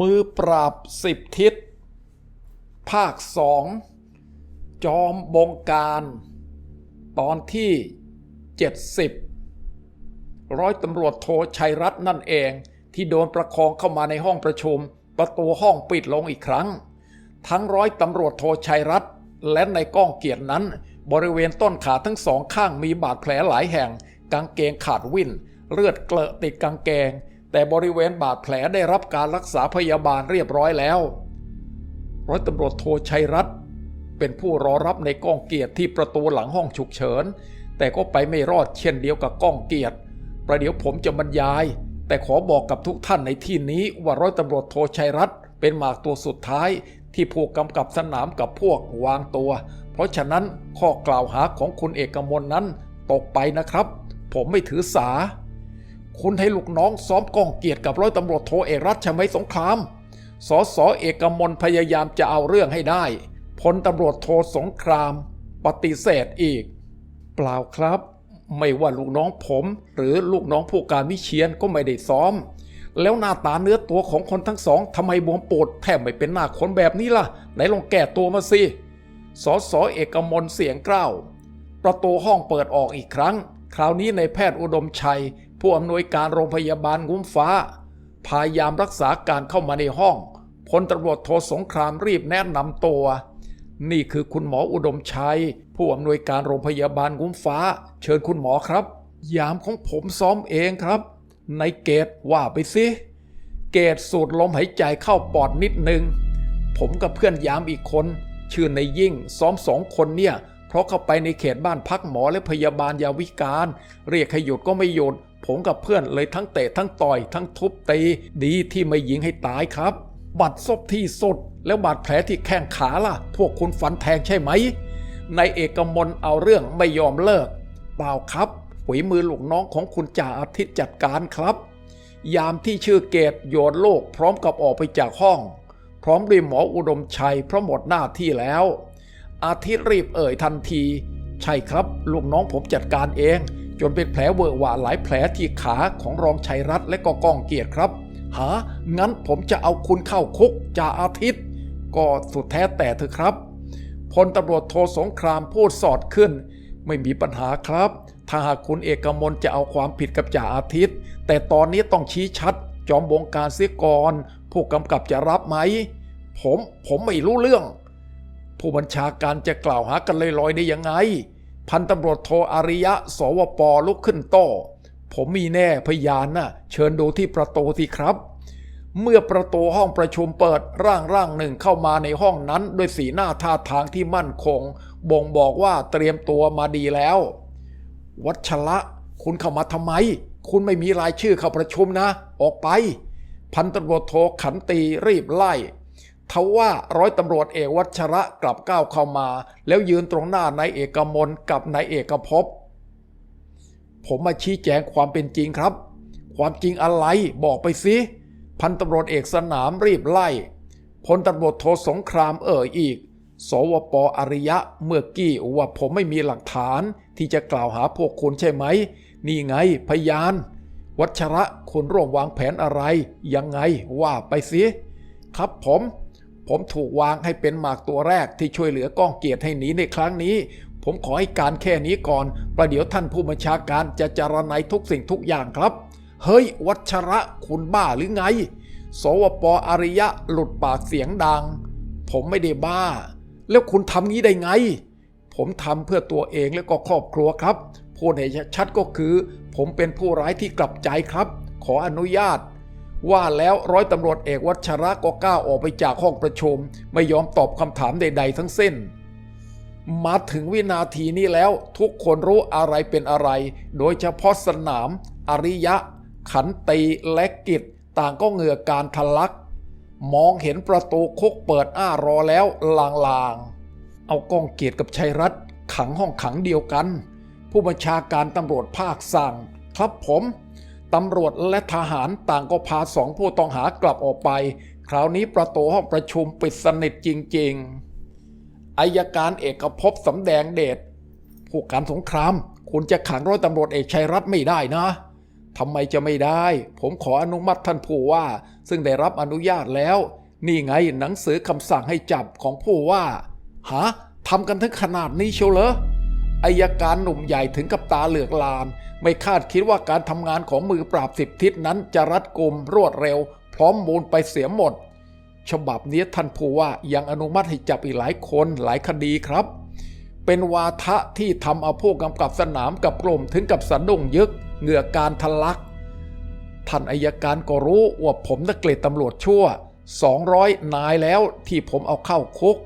มือปราบสิบทิศ ภาคสอง จอมบงการ ตอนที่ 70 ร้อยตำรวจโทชัยรัตน์นั่นเองที่โดนประคองเข้ามาในห้องประชุม ประตูห้องปิดลงอีกครั้ง ทั้งร้อยตำรวจโทชัยรัตน์และในก้องเกียรตินั้น บริเวณต้นขาทั้งสองข้างมีบาดแผลหลายแห่ง กางเกงขาดวิ่น เลือดเกลอะติดกางเกง แต่บริเวณบาดแผลได้รับการรักษาพยาบาลเรียบร้อยแล้ว ร้อยตำรวจโทชัยรัตน์เป็นผู้รอรับในก้องเกียรติที่ประตูหลังห้องฉุกเฉิน แต่ก็ไปไม่รอดเช่นเดียวกับก้องเกียรติประเดี๋ยวผมจะบรรยาย แต่ขอบอกกับทุกท่านในที่นี้ว่าร้อยตำรวจโทชัยรัตน์เป็นหมากตัวสุดท้ายที่ผู้กำกับสนามกับพวกวางตัว เพราะฉะนั้นข้อกล่าวหาของคุณเอกมลนั้นตกไปนะครับ ผมไม่ถือสา คุณให้ลูกน้องซ้อมกองเกียรติกับร้อยตำรวจโทเอกรัชช่ไมสงครามสอสอเอกมลพยายามจะเอาเรื่องให้ได้ พลตำรวจโทสงคราม ปฏิเสธอีก เปล่าครับ ไม่ว่าลูกน้องผม หรือลูกน้องผู้การวิเชียนก็ไม่ได้ซ้อม แล้วหน้าตาเนื้อตัวของคนทั้งสองทำไมบวมปูดแทบไม่เป็นหน้าคนแบบนี้ล่ะ ไหนลองแก้ตัวมาสิสอสอเอกมลเสียงกล้าวประตูห้องเปิดออกอีกครั้ง คราวนี้ในแพทย์อุดมชัย ผู้อำนวยการโรงพยาบาลงุ้มฟ้า พยายามรักษาการเข้ามาในห้องพลตำรวจโทสงครามรีบแนะนำตัว นี่คือคุณหมออุดมชัย ผู้อำนวยการโรงพยาบาลงุ้มฟ้า เชิญคุณหมอครับ ยามของผมซ้อมเองครับ ในเกตว่าไปสิเกตสูดลมหายใจเข้าปอดนิดนึง ผมกับเพื่อนยามอีกคน ชื่อในยิ่งซ้อมสองคนเนี่ย เพราะเข้าไปในเขตบ้านพักหมอและพยาบาลยาวิการ เรียกให้หยุดก็ไม่หยุด ผมกับเพื่อนเลยทั้งเตะทั้งต่อยทั้งทุบตีดีที่ไม่ยิงให้ตายครับบัดซบที่สุด แล้วบาดแผลที่แข้งขาล่ะ พวกคุณฟันแทงใช่ไหมในเอกมลเอาเรื่องไม่ยอมเลิกเปล่าครับฝีมือลูกน้องของคุณจ่าอาทิตย์จัดการครับ ยามที่ชื่อเกตโยนโลกพร้อมกับออกไปจากห้อง พร้อมด้วยหมออุดมชัยเพราะหมดหน้าที่แล้ว อาทิตย์รีบเอ่ยทันที ใช่ครับลูกน้องผมจัดการเอง จนเป็นแผลเวอะหวะหลายแผลที่ขาของรองชัยรัตน์และก็ก้องเกียรติครับ หา งั้นผมจะเอาคุณเข้าคุกจ่าอาทิตย์ ก็สุดแท้แต่เถอครับพลตำรวจโทสงครามพูดสอดขึ้น ไม่มีปัญหาครับ ถ้าหากคุณเอกมลจะเอาความผิดกับจ่าอาทิตย์ แต่ตอนนี้ต้องชี้ชัด จอมบงการเสียก่อนผู้กำกับจะรับไหม ผมผมไม่รู้เรื่อง ผู้บัญชาการจะกล่าวหากันลอยๆได้ยังไง พันตำรวจโทอาริยะ สวปลุกขึ้นโต้ ผมมีแน่พยานน่ะ เชิญดูที่ประตูทีครับ เมื่อประตูห้องประชุมเปิดร่างร่างหนึ่งเข้ามาในห้องนั้นด้วยสีหน้าท่าทางที่มั่นคง บ่งบอกว่าเตรียมตัวมาดีแล้ว วัชระคุณเข้ามาทำไม คุณไม่มีรายชื่อเข้าประชุมนะ ออกไป พันตำรวจโทขันตีรีบไล่ ทว่าร้อยตำรวจเอกวัชระกลับก้าวเข้ามา แล้วยืนตรงหน้านายเอกมลกับนายเอกภพผมมาชี้แจงความเป็นจริงครับ ความจริงอะไรบอกไปสิพันตำรวจเอกสนามรีบไล่พลตำรวจโทสงครามเอ่ยอีก สวปอริยะเมื่อกี้ว่าผมไม่มีหลักฐานที่จะกล่าวหาพวกคุณใช่ไหม นี่ไงพยาน วัชระคุณร่วมวางแผนอะไร ยังไงว่าไปสิครับผม ผมถูกวางให้เป็นหมากตัวแรกที่ช่วยเหลือก้องเกียรติให้หนีในครั้งนี้ ผมขอให้การแค่นี้ก่อน ประเดี๋ยวท่านผู้บัญชาการจะจารณัยทุกสิ่งทุกอย่างครับ เฮ้ย วัชระคุณบ้าหรือไง สวปอริยะหลุดปากเสียงดัง ผมไม่ได้บ้า แล้วคุณทำงี้ได้ไง ผมทำเพื่อตัวเองและก็ครอบครัวครับพูดให้ชัดก็คือ ผมเป็นผู้ร้ายที่กลับใจครับ ขออนุญาต ว่าแล้วร้อยตำรวจเอกวัชระก็ก้าวออกไปจากห้องประชุม ไม่ยอมตอบคำถามใด ๆ ทั้งสิ้น มาถึงวินาทีนี้แล้วทุกคนรู้อะไรเป็นอะไร โดยเฉพาะสนาม อริยะ ขันตีและกิจต่างก็เหงื่อการทะลัก มองเห็นประตูคุกเปิดอ้ารอแล้วลางๆ เอาก้องเกียรติกับชัยรัตขังห้องขังเดียวกัน ผู้บัญชาการตำรวจภาคสั่ง ครับผม ตำรวจและทหารต่างก็พาสองผู้ต้องหากลับออกไป คราวนี้ประตูห้องประชุมปิดสนิทจริง ๆอายการเอกภพสำแดงเดชผู้การสงคราม คุณจะขังร้อยตำรวจเอกชัยรัตน์ไม่ได้นะทำไมจะไม่ได้ ผมขออนุมัติท่านผู้ว่า ซึ่งได้รับอนุญาตแล้ว นี่ไงหนังสือคำสั่งให้จับของผู้ว่า หาทำกันถึงขนาดนี้เชียวเหรอ อายการหนุ่มใหญ่ถึงกับตาเหลือกลาน ไม่คาดคิดว่าการทำงานของมือปราบสิบทิศนั้นจะรัดกุมรวดเร็ว พร้อมมูลไปเสียหมด ฉบับนี้ท่านผู้ว่ายังอนุมัติให้จับอีกหลายคนหลายคดีครับ เป็นวาทะที่ทำเอาผู้กำกับสนามกับกลมถึงกับสะดุ้งยึกเหงื่อการทะลัก ท่านอายการก็รู้ว่าผมนักเกรดตำรวจชั่ว 200 นายแล้วที่ผมเอาเข้าคุก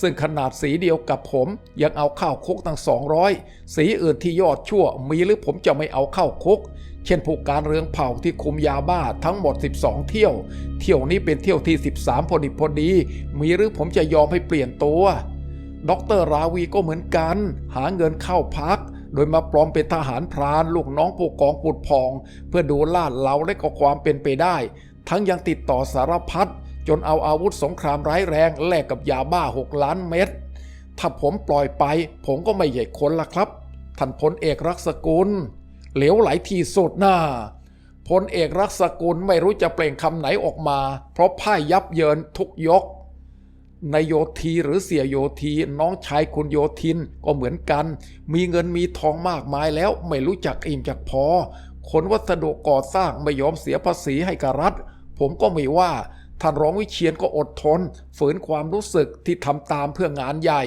ซึ่งขนาดสีเดียวกับผม ยังเอาเข้าคุกตั้ง 200 สีอื่นที่ยอดชั่วมีหรือผมจะไม่เอาเข้าคุก เช่นผู้การเรืองเผ่าที่คุมยาบ้าทั้งหมด 12 เที่ยว เที่ยวนี้เป็นเที่ยวที่ 13 พอดีพอดี มีหรือผมจะยอมให้เปลี่ยนตัวดรราวีก็เหมือนกัน หาเงินเข้าพัก โดยมาปลอมเป็นทหารพรานลูกน้องผู้กองปุดพอง เพื่อดูลาดเหลาและก็ความเป็นไปได้ ทั้งยังติดต่อสารพัด จนเอาอาวุธสงครามร้ายแรงแลกกับยาบ้า 6 ล้านเม็ด ถ้าผมปล่อยไป ผมก็ไม่ใหญ่คนละครับ ท่านพลเอกรักษกุล เหลวไหลที่สุดหน้าพลเอกรักษกุลไม่รู้จะเปล่งคำไหนออกมา เพราะพ่ายยับเยินทุกยกนายโยธีหรือเสียโยธีน้องชายคุณโยทินก็เหมือนกัน มีเงินมีทองมากมายแล้วไม่รู้จักอิ่มจักพอขนวัสดุก่อสร้างไม่ยอมเสียภาษีให้กับรัฐ ผมก็ไม่ว่า ท่านรองวิเชียนก็อดทน ฝืนความรู้สึกที่ทำตามเพื่องานใหญ่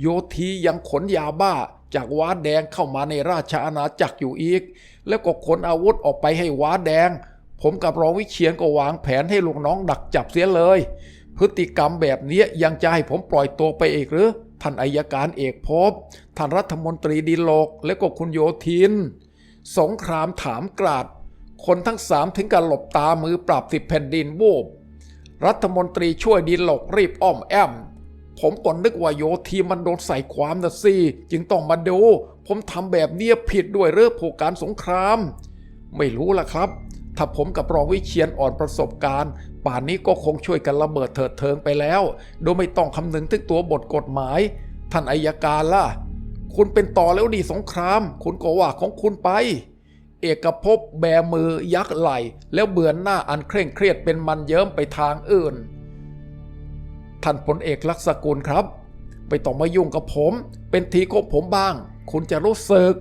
โยธียังขนยาบ้าจากว้าแดงเข้ามาในราชอาณาจักรอยู่อีก แล้วก็ขนอาวุธออกไปให้ว้าแดง ผมกับรองวิเชียนก็วางแผนให้ลูกน้องดักจับเสียเลย พฤติกรรมแบบนี้ยังจะให้ผมปล่อยตัวไปอีกหรือ ท่านอายการเอกภพท่านรัฐมนตรีดีโลก และก็คุณโยทิน สงครามถามกราด คนทั้งสามถึงกับหลบตามือปราบสิบแผ่นดินโวบ รัฐมนตรีช่วยดีโลกรีบอ้อมแอม ผมก็นึกว่าโยทีมันโดนใส่ความนะสิจึงต้องมาดู ผมทำแบบเนี้ยผิดด้วยเรื่องผู้การสงคราม ไม่รู้ล่ะครับ ถ้าผมกับรองวิเชียนอ่อนประสบการณ์ ป่านนี้ก็คงช่วยกันระเบิดเถิดเทิงไปแล้ว โดยไม่ต้องคำนึงถึงตัวบทกฎหมาย ท่านอายการล่ะ คุณเป็นต่อแล้วดีสงคราม คุณก็ว่าของคุณไป เอกภพแบมือยักไหลแล้วเบือนหน้าอันเคร่งเครียดเป็นมันเยิ้มไปทางอื่น ท่านพลเอกลักษกุลครับ ไปต้องมายุ่งกับผม เป็นทีของผมบ้าง คุณจะรู้สึก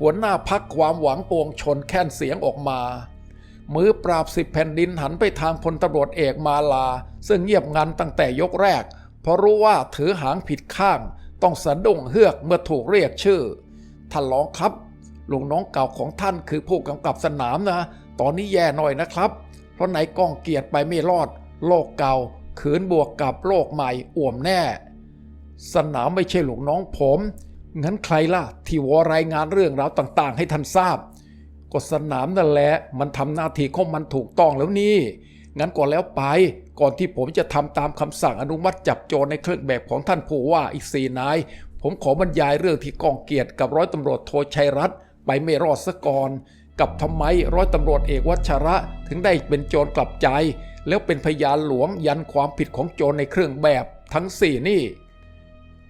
หัวหน้าพักความหวังปวงชนแค้นเสียงออกมา มือปราบสิบแผ่นดินหันไปทางพลตำรวจเอกมาลา ซึ่งเงียบงันตั้งแต่ยกแรก เพราะรู้ว่าถือหางผิดข้าง ต้องสะดุ้งเฮือกเมื่อถูกเรียกชื่อท่านรองครับ ลุงน้องเก่าของท่านคือผู้กำกับสนามนะ ตอนนี้แย่หน่อยนะครับ เพราะไหนก้องเกียรติไปไม่รอด โลกเก่าขืนบวกกับโลกใหม่อ่วมแน่ สนามไม่ใช่ลูกน้องผม งั้นใครล่ะ ที่วอรายงานเรื่องราวต่าง ๆ ให้ท่านทราบ ก็สนามนั่นแหละ มันทำหน้าที่ของมันถูกต้องแล้วนี่ งั้นก็แล้วไป ก่อนที่ผมจะทำตามคำสั่งอนุมัติจับโจรในเครื่องแบบของท่านผู้ว่าอีกสี่นาย ผมขอบรรยายเรื่องที่กองเกียรติกับร้อยตำรวจโทชัยรัตน์ ไปไม่รอดซะก่อนกับทำไมร้อยตำรวจเอกวัชระถึงได้เป็นโจรกลับใจ แล้วเป็นพยานหลวงยันความผิดของโจรในเครื่องแบบทั้งสี่นี่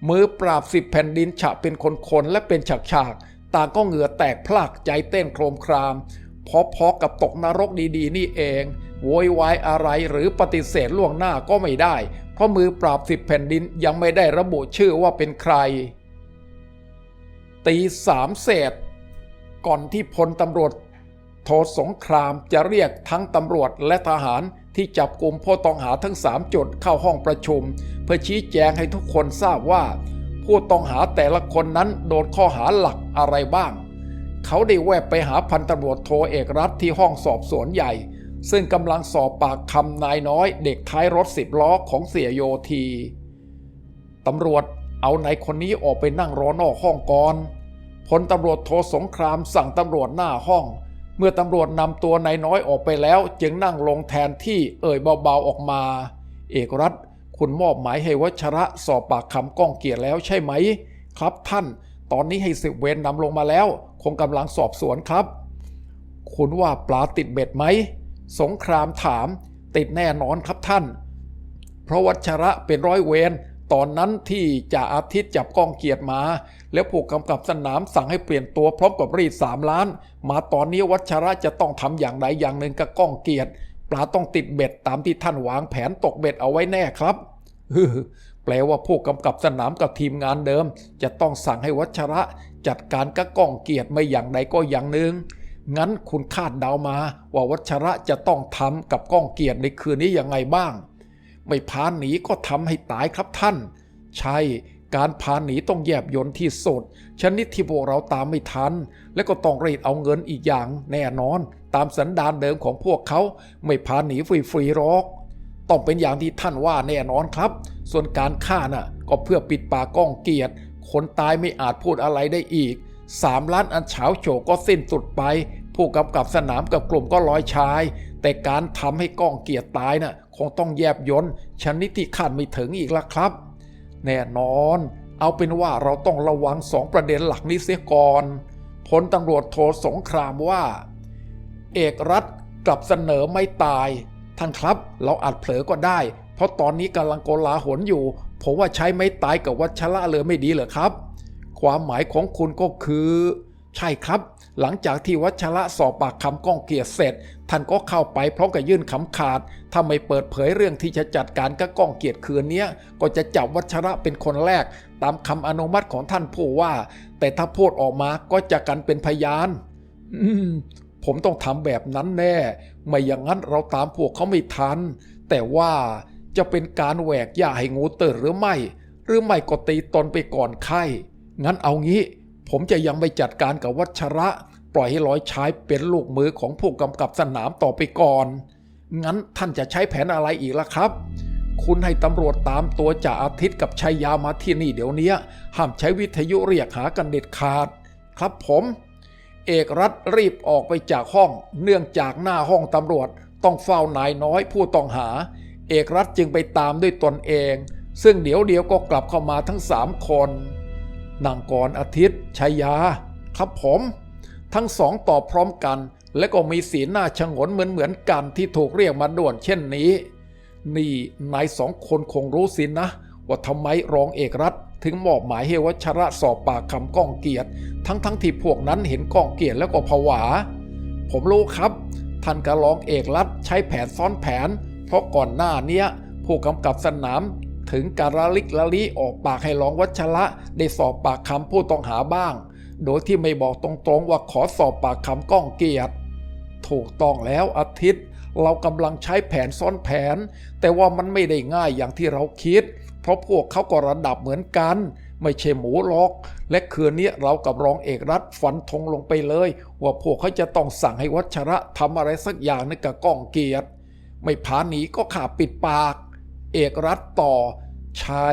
มือปราบสิบแผ่นดินฉะเป็นคนๆและเป็นฉากๆต่างก็เหงื่อแตกพลากใจเต้นโครมครามพอๆกับตกนรกดีๆ นี่เอง โวยวายอะไรหรือปฏิเสธล่วงหน้าก็ไม่ได้ เพราะมือปราบสิบแผ่นดินยังไม่ได้ระบุชื่อว่าเป็นใคร ตีสามเศษ ก่อนที่พลตำรวจโทสงครามจะเรียกทั้งตำรวจและทหารที่จับกลุ่มผู้ต้องหาทั้ง 3 จุดเข้าห้องประชุม เพื่อชี้แจงให้ทุกคนทราบว่า ผู้ต้องหาแต่ละคนนั้นโดนข้อหาหลักอะไรบ้าง เขาได้แวบไปหาพันตำรวจโทเอกรัฐที่ห้องสอบสวนใหญ่ ซึ่งกำลังสอบปากคำนายน้อยเด็กท้ายรถสิบล้อของเสียโยทีตำรวจเอานายคนนี้ออกไปนั่งรอนอกห้องก่อน พลตำรวจโทสงครามสั่งตำรวจหน้าห้อง เมื่อตำรวจนำตัวนายน้อยออกไปแล้ว จึงนั่งลงแทนที่เอ่ยเบาๆออกมา เอกรัฐคุณมอบหมายให้วัชระสอบปากคำก้องเกียรติแล้วใช่ไหม ครับท่าน ตอนนี้ให้สิบเวรนำลงมาแล้ว คงกำลังสอบสวนครับ คุณว่าปลาติดเบ็ดไหม สงครามถามติดแน่นอนครับท่าน เพราะวัชระเป็นร้อยเวรตอนนั้นที่จ่าอาทิตย์จับก้องเกียรติมา แล้วผู้กำกับสนามสั่งให้เปลี่ยนตัวพร้อมกับรีดสามล้าน มาตอนนี้วัชระจะต้องทำอย่างใดอย่างหนึ่งกับก้องเกียรติปลาต้องติดเบ็ดตามที่ท่านวางแผนตกเบ็ดเอาไว้แน่ครับฮึแปลว่าผู้กำกับสนามกับทีมงานเดิม จะต้องสั่งให้วัชระจัดการกับก้องเกียรติไม่อย่างใดก็อย่างหนึ่งงั้นคุณคาดเดามาว่าวัชระจะต้องทำกับก้องเกียรติในคืนนี้ยังไงบ้าง ไม่พาหนีก็ทำให้ตายครับท่าน ใช่ การพาหนีต้องแยบยนต์ที่สุด ชนิดที่พวกเราตามไม่ทัน และก็ต้องรีดเอาเงินอีกอย่างแน่นอน ตามสันดานเดิมของพวกเขาไม่พาหนีฟรีๆหรอก ต้องเป็นอย่างที่ท่านว่าแน่นอนครับ ส่วนการฆ่าน่ะ ก็เพื่อปิดปากก้องเกียรติ คนตายไม่อาจพูดอะไรได้อีกสามล้านอันเฉาโฉก็สิ้นสุดไป ผู้กำกับสนามกับกลุ่มก็ลอยชาย แต่การทำให้ก้องเกียรติตายน่ะคงต้องแยบยนต์ชนิดที่คาดไม่ถึงอีกละครับ แน่นอน เอาเป็นว่าเราต้องระวังสองประเด็นหลักนี้เสียก่อนพลตำรวจโทสงครามว่า เอกรัฐกลับเสนอไม่ตาย ท่านครับเราอาจเผลอก็ได้ เพราะตอนนี้กำลังโกลาหลอยู่ ผมว่าใช้ไม่ตายกับวัชระเลยไม่ดีเหรอครับ ความหมายของคุณก็คือ ใช่ครับ หลังจากที่วัชระสอบปากคำก้องเกียรติเสร็จ ท่านก็เข้าไปพร้อมกับยื่นคำขาด ถ้าไม่เปิดเผยเรื่องที่จะจัดการกับก้องเกียรติคืนเนี้ยก็จะจับวัชระเป็นคนแรก ตามคำอนุมัติของท่านผู้ว่า แต่ถ้าพูดออกมาก็จะกันเป็นพยาน อืม ผมต้องทำแบบนั้นแน่ ไม่อย่างนั้นเราตามพวกเขาไม่ทัน แต่ว่าจะเป็นการแหวกย่าให้งูเติดหรือไม่ หรือไม่ก็ตีตนไปก่อนไข้งั้นเอางี้ ผมจะยังไม่จัดการกับวัชระ ปล่อยให้ร้อยชายเป็นลูกมือของผู้กำกับสนามต่อไปก่อน งั้นท่านจะใช้แผนอะไรอีกล่ะครับ คุณให้ตำรวจตามตัวจ่าอาทิตย์กับชัยยามาที่นี่เดี๋ยวนี้ห้ามใช้วิทยุเรียกหากันเด็ดขาด ครับผม เอกรัฐรีบออกไปจากห้อง เนื่องจากหน้าห้องตำรวจต้องเฝ้านายน้อยผู้ต้องหา เอกรัฐจึงไปตามด้วยตนเอง ซึ่งเดี๋ยวเดียวก็กลับเข้ามาทั้งสามคน นางกรอาทิตย์ชัยยา ครับผม ทั้งสองตอบพร้อมกัน และก็มีสีหน้าชงนเหมือนเหมือนกันที่ถูกเรียกมาด่วนเช่นนี้ นี่นายสองคนคงรู้สินะ ว่าทำไมรองเอกรัฐถึงมอบหมายให้วัชระสอบปากคำก้องเกียรติ ทั้งทั้งที่พวกนั้นเห็นก้องเกียรติแล้วก็ผวา ผมรู้ครับ ท่านกระรองเอกรัฐใช้แผนซ้อนแผน เพราะก่อนหน้าเนี้ยผู้กำกับสนาม ถึงการลิกละลิออกปากให้รองวัชระได้สอบปากคำผู้ต้องหาบ้าง โดยที่ไม่บอกตรงๆว่าขอสอบปากคำก้องเกียรติ ถูกต้องแล้วอาทิตย์ เรากำลังใช้แผนซ้อนแผน แต่ว่ามันไม่ได้ง่ายอย่างที่เราคิด เพราะพวกเขาก็ระดับเหมือนกัน ไม่ใช่หมูหรอก และคืนนี้เรากับรองเอกรัฐฟันธงลงไปเลย ว่าพวกเขาจะต้องสั่งให้วัชระทำอะไรสักอย่างนึงกับก้องเกียรติ ไม่ผาหนีก็ขาปิดปาก เอกรัฐต่อ ใช่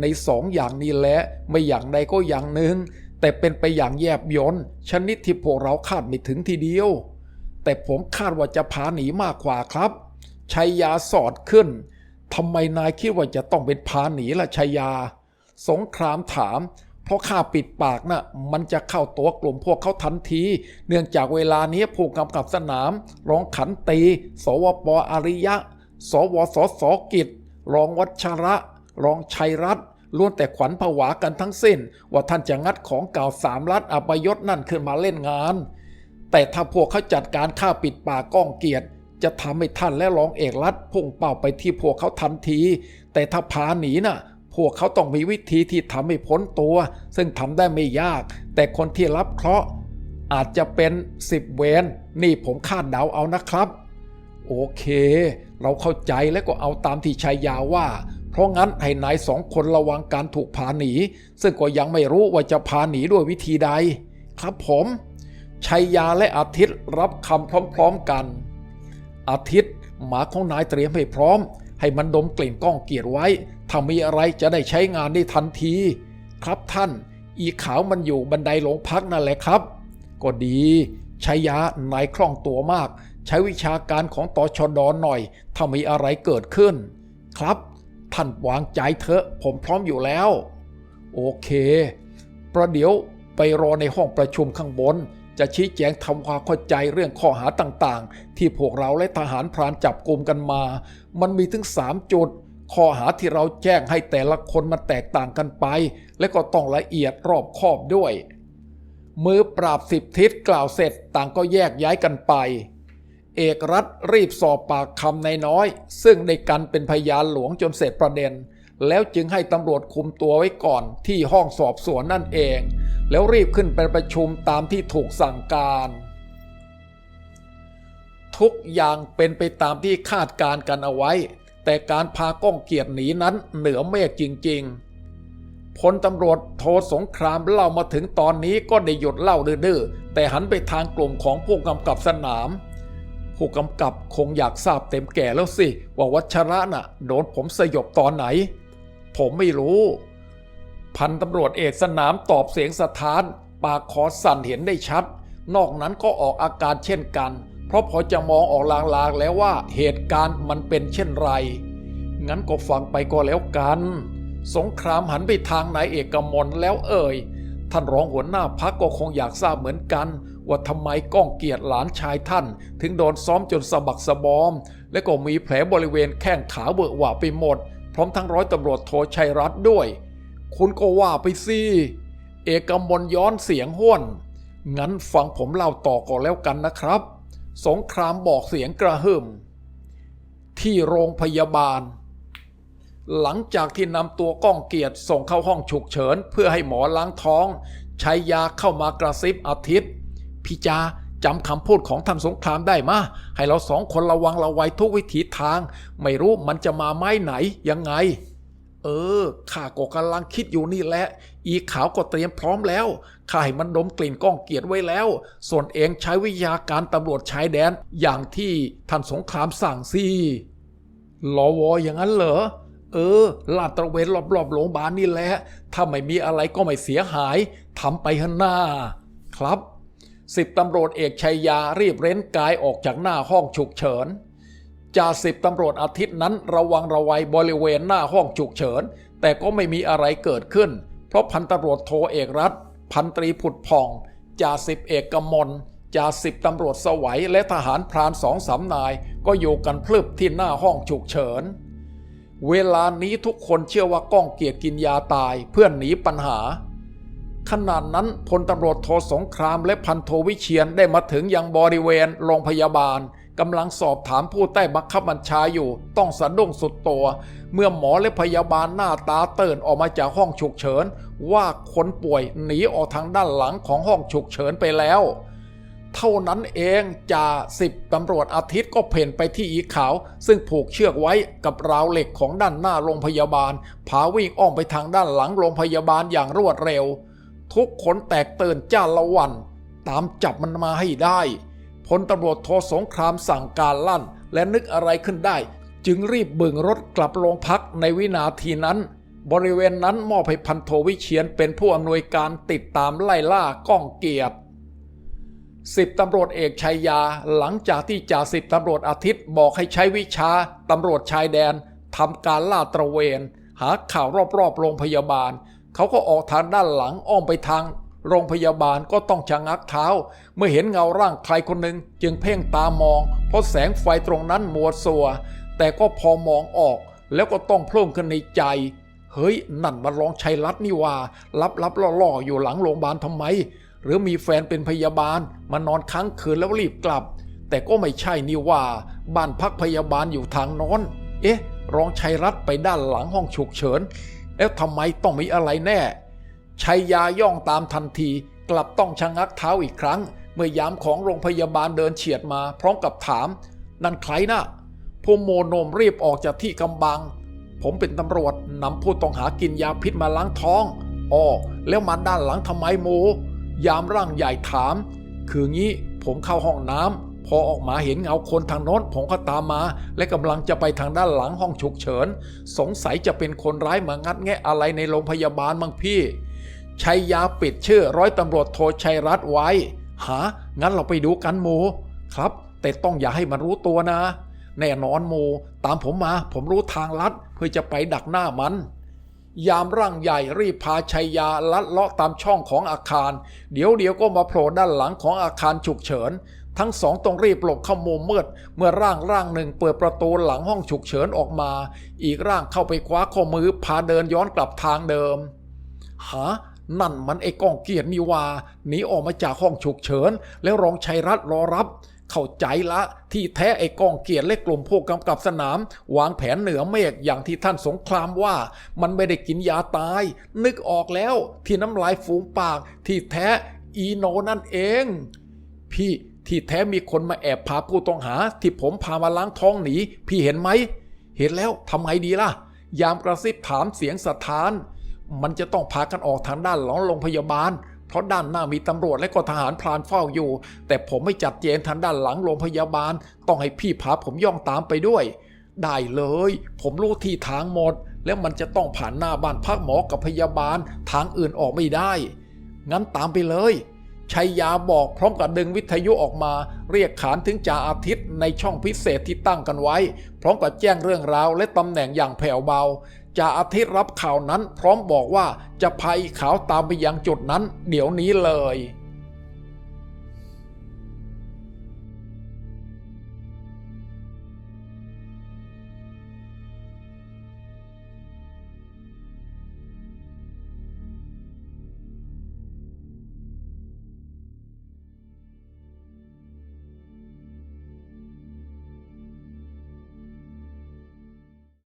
ในสองอย่างนี้แหละไม่อย่างใดก็อย่างหนึ่ง แต่เป็นไปอย่างแยบยลชนิดที่พวกเราคาดไม่ถึงทีเดียว แต่ผมคาดว่าจะพาหนีมากกว่าครับชัยยาสอดขึ้นทำไมนายคิดว่าจะต้องเป็นพาหนีล่ะชัยยา สงครามถาม เพราะข้าปิดปากน่ะมันจะเข้าตัวกลุ่มพวกเขาทันที เนื่องจากเวลานี้ผู้กำกับสนาม รองขันตี สวปอริยะ สวสสกิจ รองวัชระ รองชัยรัตน์ล้วนแต่ขวัญผวากันทั้งสิ้น ว่าท่านจะงัดของเก่าสามลัดอัปยศนั่นขึ้นมาเล่นงาน แต่ถ้าพวกเขาจัดการฆ่าปิดปากก้องเกียรติ จะทำให้ท่านและรองเอกรัฐพุ่งเป้าไปที่พวกเขาทันที แต่ถ้าพาหนีน่ะพวกเขาต้องมีวิธีที่ทำให้พ้นตัว ซึ่งทำได้ไม่ยาก แต่คนที่รับเคราะห์อาจจะเป็นสิบเวนนี่ผมคาดเดาเอานะครับ โอเค เราเข้าใจและก็เอาตามที่ชายยาว่า เพราะงั้นให้นายสองคนระวังการถูกพาหนี ซึ่งก็ยังไม่รู้ว่าจะพาหนีด้วยวิธีใด ครับผมชัยยาและอาทิตย์รับคำพร้อมๆกัน อาทิตย์หมาของนายเตรียมให้พร้อม ให้มันดมกลิ่นก้องเกียรไว้ ถ้ามีอะไรจะได้ใช้งานได้ทันที ครับท่าน อีขาวมันอยู่บันไดโรงพักนั่นแหละครับ ก็ดีชัยยานายคล่องตัวมาก ใช้วิชาการของตอชดอนหน่อย ถ้ามีอะไรเกิดขึ้น ครับ ท่านวางใจเถอะ ผมพร้อมอยู่แล้ว โอเค ประเดี๋ยวไปรอในห้องประชุมข้างบน จะชี้แจงทำความเข้าใจเรื่องข้อหาต่างๆ ที่พวกเราและทหารพรานจับกลุ่มกันมา มันมีถึง3จุดขข้อหาที่เราแจ้งให้แต่ละคนมันแตกต่างกันไป และก็ต้องละเอียดรอบคอบด้วย มือปราบสิบทิศกล่าวเสร็จต่างก็แยกย้ายกันไป เอกรัฐรีบสอบปากคำในายน้อย ซึ่งได้กันเป็นพยานหลวงจนเสร็จประเด็น แล้วจึงให้ตำรวจคุมตัวไว้ก่อนที่ห้องสอบสวนนั่นเอง แล้วรีบขึ้นไปประชุมตามที่ถูกสั่งการ ทุกอย่างเป็นไปตามที่คาดการกันเอาไว้ แต่การพาก้องเกียรติหนีนั้นเหนือเมฆจริง ๆพลตำรวจโทสงครามเล่ามาถึงตอนนี้ก็ได้หยุดเล่าดื้อแต่หันไปทางกลุ่มของผู้กำกับสนาม ผู้กำกับคงอยากทราบเต็มแก่แล้วสิ ว่าวัชระน่ะโดนผมสยบตอนไหน ผมไม่รู้ พันตำรวจเอกสนามตอบเสียงสถาน ปากคอสั่นเห็นได้ชัด นอกนั้นก็ออกอาการเช่นกัน เพราะพอจะมองออกลางๆแล้วว่าเหตุการณ์มันเป็นเช่นไร งั้นก็ฟังไปก็แล้วกัน สงครามหันไปทางนายเอกมลแล้วเอ่ยท่านรองหัวหน้าพักก็คงอยากทราบเหมือนกัน ว่าทำไมก้องเกียรติหลานชายท่าน ถึงโดนซ้อมจนสะบักสะบอม และก็มีแผลบริเวณแข้งขาเบอะหวะไปหมด พร้อมทั้งร้อยตำรวจโทชัยรัตน์ด้วย คุณก็ว่าไปสิเอกมลย้อนเสียงห้วนงั้นฟังผมเล่าต่อก่อนแล้วกันนะครับ สงครามบอกเสียงกระหึ่มที่โรงพยาบาล หลังจากที่นำตัวก้องเกียรติส่งเข้าห้องฉุกเฉิน เพื่อให้หมอล้างท้อง ใช้ยาเข้ามากระซิบอาทิตย์ พี่จาจำคำพูดของท่านสงครามได้มาให้เราสองคนระวังระไว้ทุกวิถีทาง ไม่รู้มันจะมาไม้ไหนยังไง เออข้าก็กำลังคิดอยู่นี่แหละ อีขาวก็เตรียมพร้อมแล้วข้าให้มันดมกลิ่นก้องเกียรติไว้แล้ว ส่วนเองใช้วิยาการตำรวจชายแดนอย่างที่ท่านสงครามสั่งสิรอวออย่างนั้นเหรอเออ ลาดตระเวนรอบๆโรงพยาบาลนี่แหละ ถ้าไม่มีอะไรก็ไม่เสียหาย ทำไปหน้า ครับ สิบตำรวจเอกชัยยารีบเร้นกายออกจากหน้าห้องฉุกเฉินจ่าสิบตำรวจอาทิตย์นั้นระวังระวัยบริเวณหน้าห้องฉุกเฉิน แต่ก็ไม่มีอะไรเกิดขึ้น เพราะพันตำรวจโทเอกรัฐ พันตรีผุดผ่องจ่าสิบเอกกมลจ่าสิบตำรวจสวัยและทหารพรานสองสามนาย ก็อยู่กันพลึบที่หน้าห้องฉุกเฉิน เวลานี้ทุกคนเชื่อว่าก้องเกียรติกินยาตายเพื่อนหนีปัญหา ขณะนั้นพลตำรวจโทสงครามและพันโทวิเชียนได้มาถึงยังบริเวณโรงพยาบาลกำลังสอบถามผู้ใต้บังคับบัญชาอยู่ ต้องสะดุ้งสุดตัว เมื่อหมอและพยาบาลหน้าตาเตื่นออกมาจากห้องฉุกเฉิน ว่าคนป่วยหนีออกทางด้านหลังของห้องฉุกเฉินไปแล้ว เท่านั้นเองจ่าสิบตำรวจอาทิตย์ก็เพ่นไปที่อีขาว ซึ่งผูกเชือกไว้กับราวเหล็กของด้านหน้าโรงพยาบาล พาวิ่งอ้อมไปทางด้านหลังโรงพยาบาลอย่างรวดเร็ว ทุกคนแตกตื่นจ้าละวัน ตามจับมันมาให้ได้พลตำรวจโทสงครามสั่งการลั่น และนึกอะไรขึ้นได้ จึงรีบบึงรถกลับโรงพักในวินาทีนั้น บริเวณนั้นมอบให้พันโทวิเชียนเป็นผู้อำนวยการติดตามไล่ล่าก้องเกียรติสิบตำรวจเอกชัยยาหลังจากที่จ่าสิบตำรวจอาทิตย์บอกให้ใช้วิชาตำรวจชายแดนทำการล่าตระเวน หาข่าวรอบๆโรงพยาบาล เขาก็ออกทางด้านหลังอ้อมไปทาง โรงพยาบาลก็ต้องชะงักเท้า เมื่อเห็นเงาร่างใครคนหนึ่งจึงเพ่งตามอง เพราะแสงไฟตรงนั้นมัวสัว แต่ก็พอมองออก แล้วก็ต้องพล่งขึ้นในใจ เฮ้ย นั่นมันรองชัยรัตน์นี่ว่าลับลับล่อๆอยู่หลังโรงพยาบาลทำไม หรือมีแฟนเป็นพยาบาลมานอนค้างคืนแล้วรีบกลับ แต่ก็ไม่ใช่นี่ว่าบ้านพักพยาบาลอยู่ทางโน้น เอ๊ะรองชัยรัตน์ไปด้านหลังห้องฉุกเฉิน แล้วทำไมต้องมีอะไรแน่ชัยยาย่องตามทันที กลับต้องชะงักเท้าอีกครั้ง เมื่อยามของโรงพยาบาลเดินเฉียดมา พร้อมกับถาม นั่นใครนะผู้โมโนมรีบออกจากที่กำบัง ผมเป็นตำรวจนำผู้ต้องหากินยาพิษมาล้างท้องอ้อแล้วมาด้านหลังทำไมโม ยามร่างใหญ่ถาม คืองี้ผมเข้าห้องน้ำ พอออกมาเห็นเงาคนทางโน้นผมก็ตามมา และกำลังจะไปทางด้านหลังห้องฉุกเฉิน สงสัยจะเป็นคนร้ายมางัดแงะอะไรในโรงพยาบาลมั้งพี่ชัยยาปิดชื่อร้อยตำรวจโทชัยรัตน์ไว้ หา งั้นเราไปดูกันโมครับ แต่ต้องอย่าให้มันรู้ตัวนะ แน่นอนโมตามผมมา ผมรู้ทางลัดเพื่อจะไปดักหน้ามันยามร่างใหญ่รีบพาชัยยาลัดเลาะตามช่องของอาคาร เดี๋ยวเดี๋ยวก็มาโผล่ด้านหลังของอาคารฉุกเฉิน ทั้งสองต้องรีบหลบเข้ามุมมืด เมื่อร่างร่างหนึ่งเปิดประตูหลังห้องฉุกเฉินออกมา อีกร่างเข้าไปคว้าข้อมือพาเดินย้อนกลับทางเดิมหานั่นมันไอ้ก้องเกียรตินี่ว่าหนีออกมาจากห้องฉุกเฉิน แล้วรองชัยรัตรอรับ เข้าใจละที่แท้ไอ้ก้องเกียรติและกลุ่มผู้กำกับสนาม วางแผนเหนือเมฆอย่างที่ท่านสงครามว่า มันไม่ได้กินยาตาย นึกออกแล้วที่น้ำลายฟูมปาก ที่แท้อีโนนั่นเอง พี่ ที่แท้มีคนมาแอบพาผู้ต้องหา ที่ผมพามาล้างท้องหนี พี่เห็นไหม เห็นแล้วทำไงดีล่ะ ยามกระซิบถามเสียงสะท้าน มันจะต้องพากันออกทางด้านหลังโรงพยาบาล เพราะด้านหน้ามีตำรวจและก็ทหารพลานเฝ้าอยู่ แต่ผมไม่จัดเจนทางด้านหลังโรงพยาบาล ต้องให้พี่พาผมย่องตามไปด้วย ได้เลย ผมรู้ที่ทางหมด แล้วมันจะต้องผ่านหน้าบ้านพักหมอกับพยาบาล ทางอื่นออกไม่ได้ งั้นตามไปเลย ชัยยาบอกพร้อมกับดึงวิทยุออกมา เรียกขานถึงจ่าอาทิตย์ในช่องพิเศษที่ตั้งกันไว้ พร้อมกับแจ้งเรื่องราวและตำแหน่งอย่างแผ่วเบาจ่าอาทิตย์รับข่าวนั้นพร้อมบอกว่าจะพาอีขาวตามไปยังจุดนั้น เดี๋ยวนี้เลย